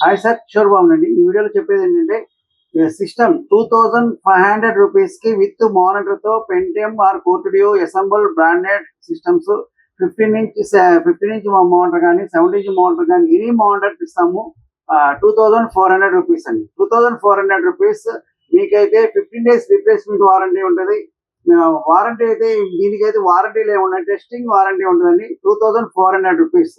Hi sir sure బాబు ఈ వీడియోలో చెప్పేది ఏంటంటే system two thousand five hundred రూపీస్కి with మానిటర్తో Pentium or core two duo assemble branded systems fifteen inch fifteen inch monitor కానీ seventy inch monitor కానీ any monitor ఇస్తాము. Two thousand four hundred rupees అండి. Two thousand four hundred rupees మీకైతే fifteen days replacement warranty ఉంటుంది. Warranty అయితే దీనికైతే warranty ఏమున్నాయి testing warranty ఉంటుందండి. Two thousand four hundred rupees.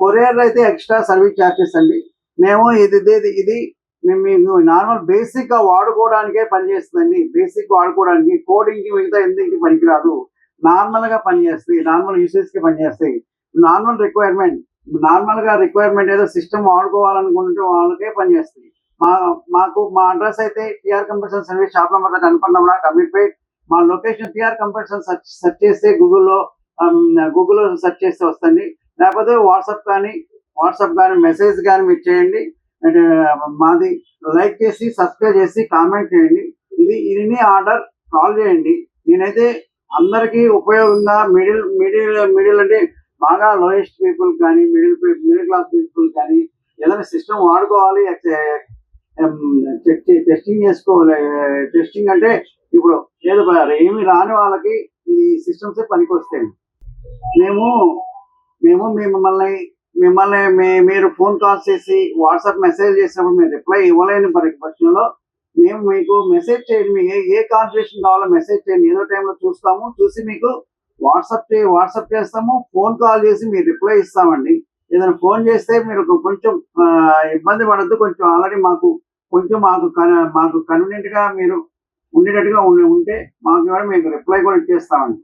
Courier అయితే ఎక్స్ట్రా సర్వీస్ చార్జెస్ అండి. మేము ఇది ఇది ఇది మేము మీకు నార్మల్ బేసిక్గా వాడుకోవడానికే పనిచేస్తుందండి బేసిక్ వాడుకోవడానికి కోడింగ్కి మిగతా ఎందుకు పనికిరాదు. నార్మల్గా పనిచేస్తాయి నార్మల్ యూసేజ్కి పనిచేస్తాయి నార్మల్ రిక్వైర్మెంట్ నార్మల్గా రిక్వైర్మెంట్ ఏదో సిస్టమ్ వాడుకోవాలనుకుంటే వాళ్ళకే పనిచేస్తుంది మా మాకు మా అడ్రస్ అయితే TR computer service shop number కనపడినా కమిట్పేట్ మా location TR computer search search చేస్తే గూగుల్లో గూగుల్లో సెర్చ్ చేస్తే వస్తుంది. లేకపోతే వాట్సాప్ కానీ వాట్సాప్ కానీ మెసేజ్ కానీ మీరు చేయండి. మాది లైక్ చేసి సబ్స్క్రైబ్ చేసి కామెంట్ చేయండి. ఇది ఇది ఆర్డర్ కాల్ చేయండి. నేనైతే అందరికీ ఉపయోగంగా మిడిల్ మిడిల్ మిడిల్ అంటే బాగా లోయెస్ట్ పీపుల్ కానీ మిడిల్ మిడిల్ క్లాస్ పీపుల్ కానీ ఏదైనా సిస్టమ్ వాడుకోవాలి. టెస్టింగ్ చేసుకోవాలి. టెస్టింగ్ అంటే ఇప్పుడు ఏదో ఏమి రాని వాళ్ళకి ఈ సిస్టమ్స్ పనికొస్తాయి. మేము మేము మిమ్మల్ని మిమ్మల్ని మీ- మీరు ఫోన్ కాల్ చేసి వాట్సాప్ మెసేజ్ చేసినప్పుడు మీరు రిప్లై ఇవ్వలేని పరిపక్షంలో మేము మీకు మెసేజ్ చేయండి మీకు ఏ- ఏ కాన్ఫిగరేషన్ కావాలో మెసేజ్ చేయండి ఏదో టైంలో చూస్తాము చూసి మీకు వాట్సాప్ చే వాట్సాప్ చేస్తాము ఫోన్ కాల్ చేసి మీరు రిప్లై ఇస్తామండి. ఏదైనా ఫోన్ చేస్తే మీరు కొంచెం ఇబ్బంది పడద్దు కొంచెం ఆల్రెడీ మాకు కొంచెం మాకు కన- మాకు కన్వీనియంట్గా మీరు ఉండేటట్టుగా ఉండి ఉంటే మాకు కూడా మీకు రిప్లై కూడా ఇచ్చేస్తామండి.